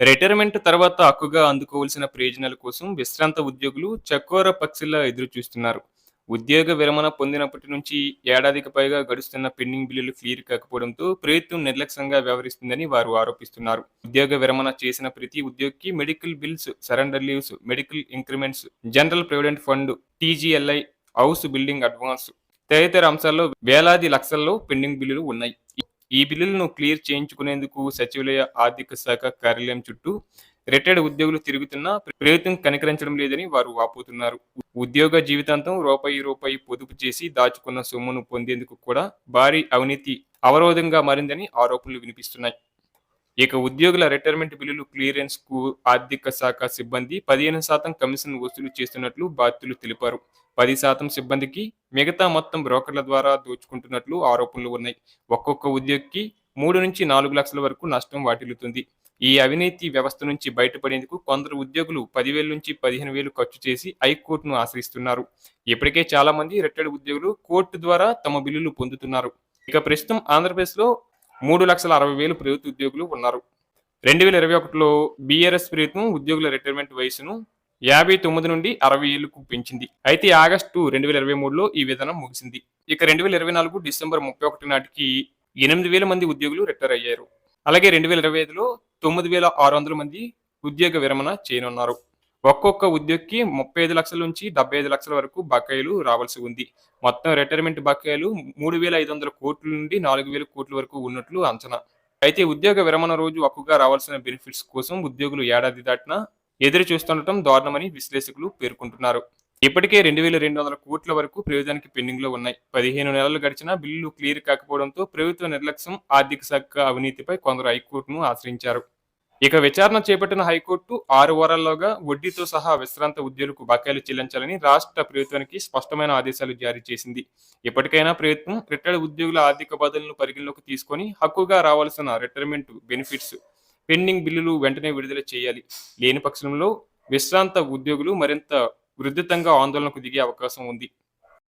Retirement తర్వాత హక్కుగా అందుకోవాల్సిన ప్రయోజనాల కోసం విశ్రాంత ఉద్యోగులు చకోర పక్షిలా ఎదురు చూస్తున్నారు. ఉద్యోగ విరమణ పొందినప్పటి నుంచి ఏడాదికి పైగా గడుస్తున్న పెండింగ్ బిల్లులు క్లియర్ కాకపోవడంతో ప్రభుత్వం నిర్లక్ష్యంగా వ్యవహరిస్తుందని వారు ఆరోపిస్తున్నారు. ఉద్యోగ విరమణ చేసిన ప్రతి ఉద్యోగికి medical bills surrender leaves medical increments general provident fund TGLI house building advance తదితర అంశాల్లో వేలాది లక్షల్లో పెండింగ్ బిల్లులు ఉన్నాయి. ఈ బిల్లులను క్లియర్ చేయించుకునేందుకు సచివాలయ ఆర్థిక శాఖ కార్యాలయం చుట్టూ రిటైర్డ్ ఉద్యోగులు తిరుగుతున్నా ప్రభుత్వం కనికరించడం లేదని వారు వాపోతున్నారు. ఉద్యోగ జీవితాంతం రూపాయి రూపాయి పొదుపు చేసి దాచుకున్న సొమ్మును పొందేందుకు కూడా భారీ అవినీతి అవరోధంగా మారిందని ఆరోపణలు వినిపిస్తున్నాయి. ఇక ఉద్యోగుల రిటైర్మెంట్ బిల్లులు క్లియరెన్స్కు ఆర్థిక శాఖ సిబ్బంది పదిహేను శాతం కమిషన్ వసూలు చేస్తున్నట్లు బాధ్యులు తెలిపారు. పది శాతం సిబ్బందికి మిగతా మొత్తం బ్రోకర్ల ద్వారా దోచుకుంటున్నట్లు ఆరోపణలు ఉన్నాయి. ఒక్కొక్క ఉద్యోగికి మూడు నుంచి నాలుగు లక్షల వరకు నష్టం వాటిల్లుతుంది. ఈ అవినీతి వ్యవస్థ నుంచి బయటపడేందుకు కొందరు ఉద్యోగులు పదివేల నుంచి పదిహేను వేలు ఖర్చు చేసి హైకోర్టును ఆశ్రయిస్తున్నారు. ఇప్పటికే చాలా మంది రిటైర్డ్ ఉద్యోగులు కోర్టు ద్వారా తమ బిల్లులు పొందుతున్నారు. ఇక ప్రస్తుతం ఆంధ్రప్రదేశ్లో మూడు లక్షల అరవై వేలు ప్రభుత్వ ఉద్యోగులు ఉన్నారు. రెండు వేల ఇరవై ఒకటిలో బీఆర్ఎస్ ప్రభుత్వం ఉద్యోగుల రిటైర్మెంట్ వయసును యాభై తొమ్మిది నుండి అరవై ఏళ్ళకు పెంచింది. అయితే ఆగస్టు రెండు వేల ఇరవై మూడులో ఈ విధానం ముగిసింది. ఇక రెండు వేల ఇరవై నాలుగు డిసెంబర్ ముప్పై ఒకటి నాటికి ఎనిమిది వేల మంది ఉద్యోగులు రిటైర్ అయ్యారు. అలాగే రెండు వేల ఇరవై ఐదులో తొమ్మిది వేల ఆరు వందల మంది ఉద్యోగ విరమణ చేయనున్నారు. ఒక్కొక్క ఉద్యోగికి ముప్పై ఐదు లక్షల నుంచి డెబ్బై ఐదు లక్షల వరకు బకాయిలు రావాల్సి ఉంది. మొత్తం రిటైర్మెంట్ బకాయిలు మూడు వేల ఐదు వందల కోట్ల నుండి నాలుగు వేల కోట్ల వరకు ఉన్నట్లు అంచనా. అయితే ఉద్యోగ విరమణ రోజు ఒక్కగా రావాల్సిన బెనిఫిట్స్ కోసం ఉద్యోగులు ఏడాది దాటినా ఎదురు చూస్తుండటం దారుణమని విశ్లేషకులు పేర్కొంటున్నారు. ఇప్పటికే రెండు వేల రెండు వందల కోట్ల వరకు ప్రయోజనానికి పెండింగ్లో ఉన్నాయి. పదిహేను నెలలు గడిచినా బిల్లులు క్లియర్ కాకపోవడంతో ప్రభుత్వ నిర్లక్ష్యం ఆర్థిక శాఖ అవినీతిపై కొందరు హైకోర్టును ఆశ్రయించారు. ఇక విచారణ చేపట్టిన హైకోర్టు ఆరు వారాల్లోగా వడ్డీతో సహా విశ్రాంత ఉద్యోగులకు బకాయిలు చెల్లించాలని రాష్ట్ర ప్రభుత్వానికి స్పష్టమైన ఆదేశాలు జారీ చేసింది. ఇప్పటికైనా ప్రభుత్వం రిటైర్డ్ ఉద్యోగుల ఆర్థిక బాధలను పరిగణలోకి తీసుకొని హక్కుగా రావాల్సిన రిటైర్మెంట్ బెనిఫిట్స్ పెండింగ్ బిల్లులు వెంటనే విడుదల చేయాలి. లేని పక్షంలో విశ్రాంత ఉద్యోగులు మరింత వృద్ధితంగా ఆందోళనకు దిగే అవకాశం ఉంది.